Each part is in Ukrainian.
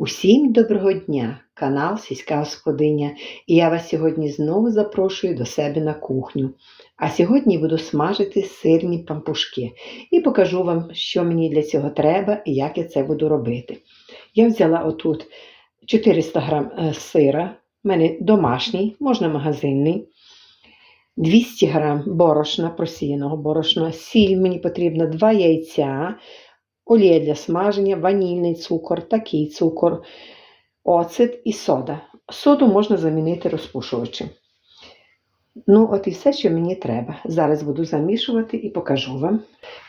Усім доброго дня! Канал Сільська Господиня. І я вас сьогодні знову запрошую до себе на кухню. А сьогодні буду смажити сирні пампушки і покажу вам, що мені для цього треба і як я це буду робити. Я взяла отут 400 грам е, сира, в мене домашній, можна магазинний. 200 грам борошна, просіяного борошна, сіль мені потрібно, 2 яйця, олія для смаження, ванільний цукор, такий цукор, оцет і сода. Соду можна замінити розпушувачем. Ну, от і все, що мені треба. Зараз буду замішувати і покажу вам.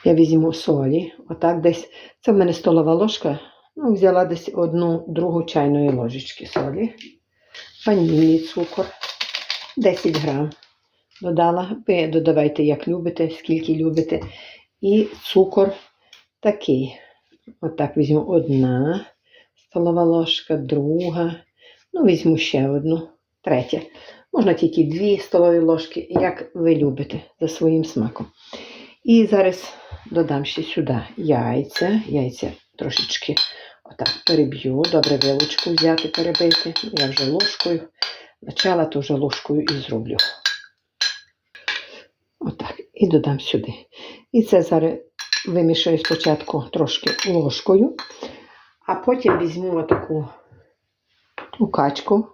Я візьму солі, отак десь. Це в мене столова ложка. Ну, взяла десь одну другу чайної ложечки солі. Ванільний цукор 10 грам. Додала, ви додавайте, як любите, скільки любите. І цукор такий. Отак візьму одна столова ложка, друга. Ну, візьму ще одну, третя. Можна тільки дві столові ложки, як ви любите, за своїм смаком. І зараз додам ще сюди яйця. Яйця трошечки отак переб'ю. Добре вилочку взяти, перебити. Я вже ложкою. Почала, то вже ложкою і зроблю. Отак. І додам сюди. І це зараз вимішаю спочатку трошки ложкою, а потім візьму отаку качку,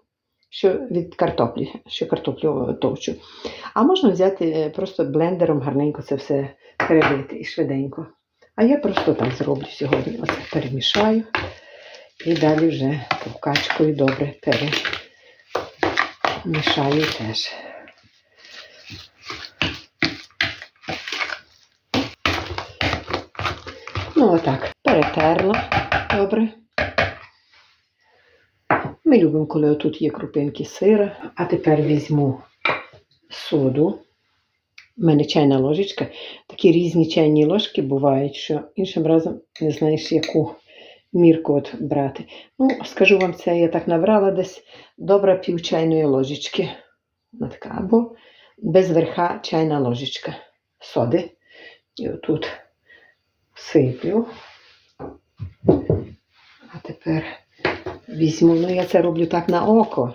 що від картоплі, що картоплю товчу. А можна взяти е, просто блендером гарненько це все перебити і швиденько. А я просто так зроблю сьогодні. Оце перемішаю і далі вже качкою добре перемішаю теж. Ну, отак, перетерла добре. Ми любимо, коли отут є крупинки сира. А тепер візьму соду. У мене чайна ложечка. Такі різні чайні ложки бувають, що іншим разом не знаєш, яку мірку от брати. Ну, скажу вам це, я так набрала десь добра пів чайної ложечки. Така, або без верха чайна ложечка соди. І отут сиплю. А тепер візьму, ну я це роблю так на око,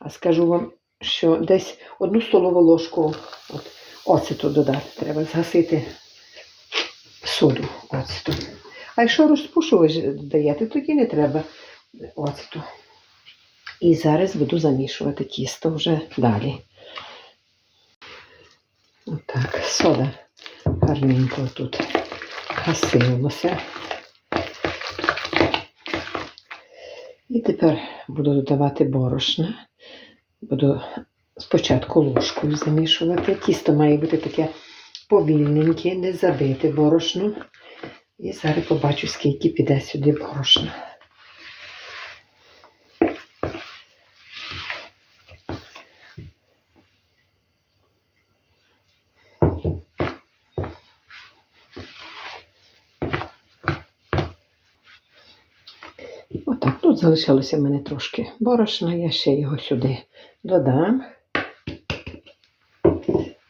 а скажу вам, що десь одну столову ложку от, оцету додати. Треба згасити соду оцету. А якщо розпушувач даєте, тоді не треба оцету. І зараз буду замішувати тісто вже далі. Отак, сода гарненько тут гасилося. І тепер буду додавати борошна. Буду спочатку ложкою замішувати. Тісто має бути таке повільненьке, не забите борошно. І зараз побачу, скільки піде сюди борошна. Отак, тут залишилося в мене трошки борошна, я ще його сюди додам.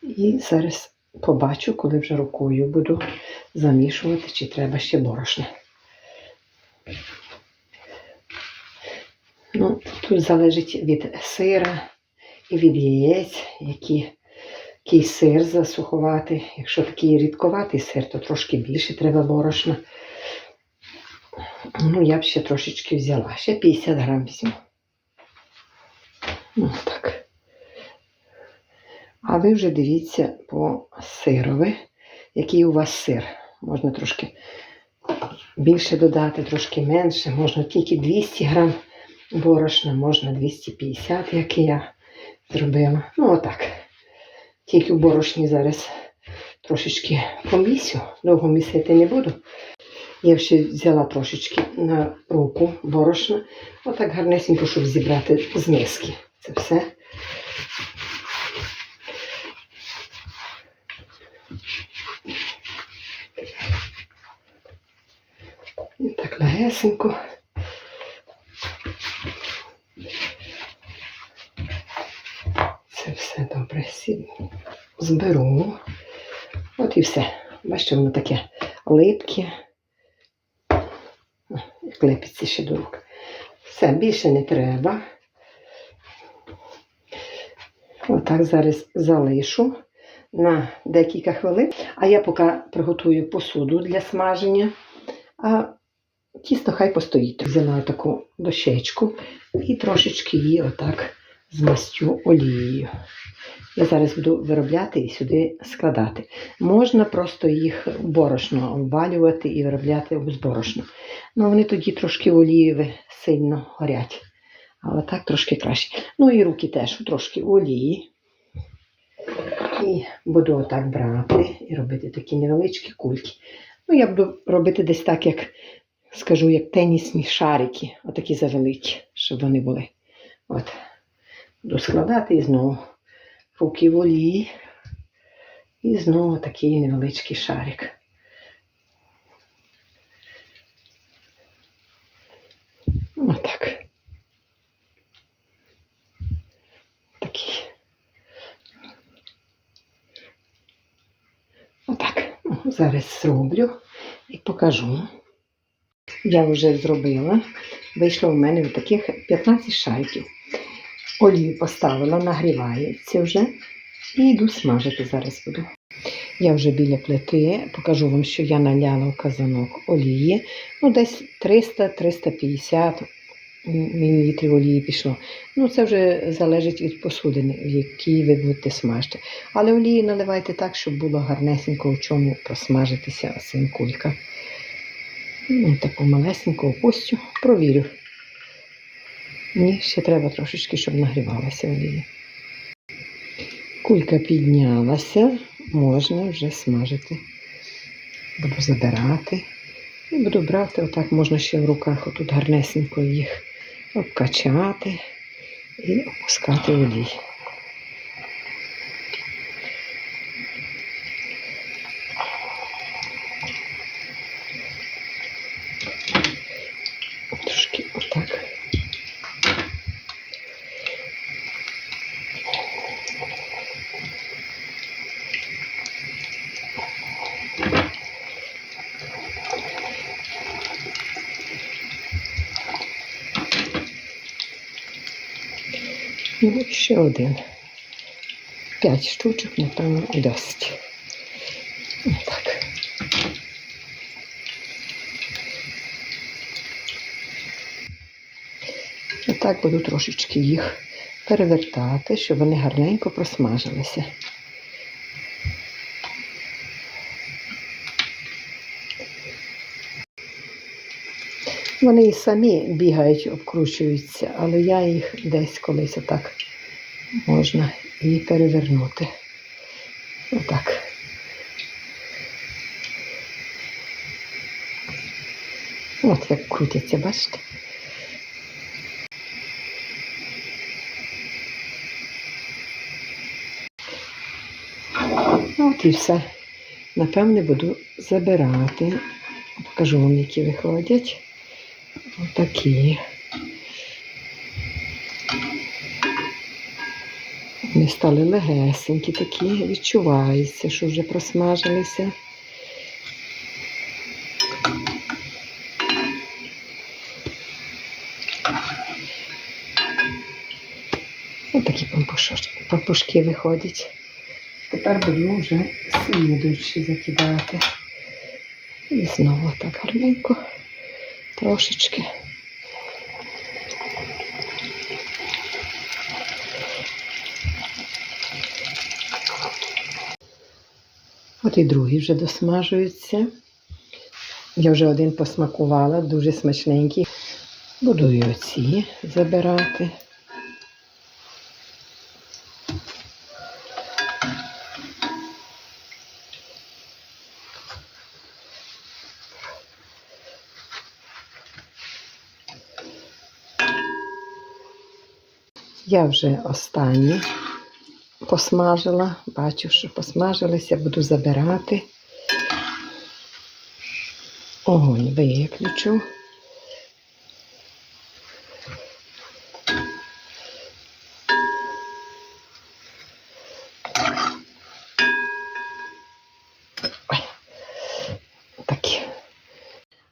І зараз побачу, коли вже рукою буду замішувати, чи треба ще борошна. Ну, Тут залежить від сира і від яєць, які, який сир засухувати. Якщо такий рідковатий сир, то трошки більше треба борошна. Ну, я б ще трошечки взяла. Ще 50 грам візьму. Ну, так. А ви вже дивіться по сирові, який у вас сир. Можна трошки більше додати, трошки менше. Можна тільки 200 грам борошна, можна 250, як я зробила. Ну, отак. Тільки в борошні зараз трошечки помісю. Довго місити не буду. Я ще взяла трошечки на руку борошна. Отак гарнесенько, щоб зібрати з миски. Це все. І так легесенько. Це все добре зберу. От і все. Бачите, воно таке липке. Як ще до рук. Все, більше не треба. Отак зараз залишу на декілька хвилин. А я поки приготую посуду для смаження. А тісто хай постоїть. Взяла таку дощечку і трошечки її отак змастю олією. Я зараз буду виробляти і сюди складати. Можна просто їх борошно обвалювати і виробляти з борошно. Ну, вони тоді трошки олієві сильно горять. Але так трошки краще. Ну і руки теж трошки олії. І буду отак брати і робити такі невеличкі кульки. Ну, я буду робити десь так, як скажу, як тенісні шарики, отакі завеликі, щоб вони були. От. Буду складати і знову руки в олії. І знову такий невеличкий шарик. Отак. Такий. Отак. Зараз зроблю і покажу. Я вже зробила. Вийшло в мене таких 15 шариків. Олію поставила, нагрівається вже. І йду смажити зараз буду. Я вже біля плити, покажу вам, що я наляла в казанок олії. Ну, десь 300-350 мл олії пішло. Ну, це вже залежить від посудини, в якій ви будете смажити. Але олії наливайте так, щоб було гарнесенько в чому просмажитися цим кулька. Ну, таку малесеньку опустю, провірю. Ні, ще треба трошечки, щоб нагрівалася олія. Кулька піднялася, можна вже смажити. Буду забирати. І буду брати, отак можна ще в руках, отут гарнесенько їх обкачати і опускати олій. Трошки отак. І ще один. П'ять штучок, напевно, і досить. Так. Отак буду трошечки їх перевертати, щоб вони гарненько просмажилися. Вони і самі бігають, обкручуються, але я їх десь колись отак можна і перевернути. Отак. От як крутяться, бачите? От і все. Напевне, буду забирати. Покажу вам, які виходять. Отакі. Вони стали легесенькі такі, відчувається, що вже просмажилися. Отакі пампушочки- пампушки виходять. Тепер буду вже слідуючі закидати. І знову так гарненько, трошечки. От і другий вже досмажується. Я вже один посмакувала, дуже смачненький. Буду і оці забирати. Я вже останні посмажила, бачу, що посмажилися, буду забирати. Огонь виключу. Такі.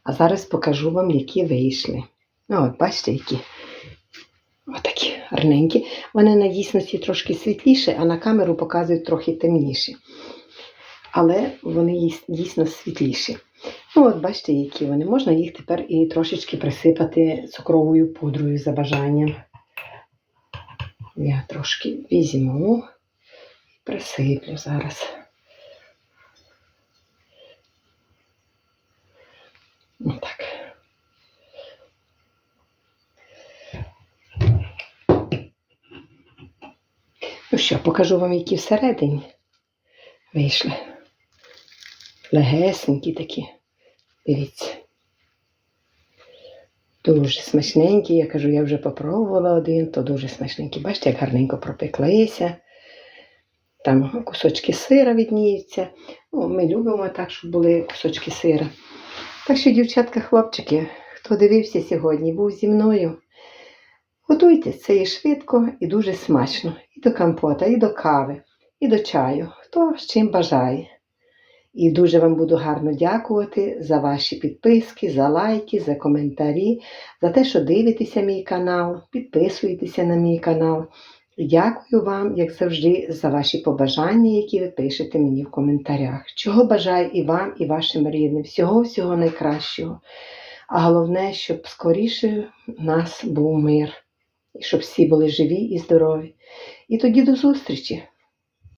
А зараз покажу вам, які вийшли. Ну, от, бачите, які гарненькі. Вони на дійсності трошки світліші, а на камеру показують трохи темніші. Але вони дійсно світліші. Ну, от бачите, які вони. Можна їх тепер і трошечки присипати цукровою пудрою за бажанням. Я трошки візьму і присиплю зараз. Отак. Ну що, покажу вам, які всередині вийшли. Легесенькі такі. Дивіться. Дуже смачненькі. Я кажу, я вже попробувала один, то дуже смачненькі. Бачите, як гарненько пропеклися. Там кусочки сира відніються. Ну, ми любимо так, щоб були кусочки сира. Так що, дівчатка, хлопчики, хто дивився сьогодні, був зі мною. Готуйте це і швидко, і дуже смачно. І до компота, і до кави, і до чаю. Хто з чим бажає. І дуже вам буду гарно дякувати за ваші підписки, за лайки, за коментарі, за те, що дивитеся мій канал, підписуєтеся на мій канал. Дякую вам, як завжди, за ваші побажання, які ви пишете мені в коментарях. Чого бажаю і вам, і вашим рідним. Всього-всього найкращого. А головне, щоб скоріше в нас був мир, щоб всі були живі і здорові. І тоді до зустрічі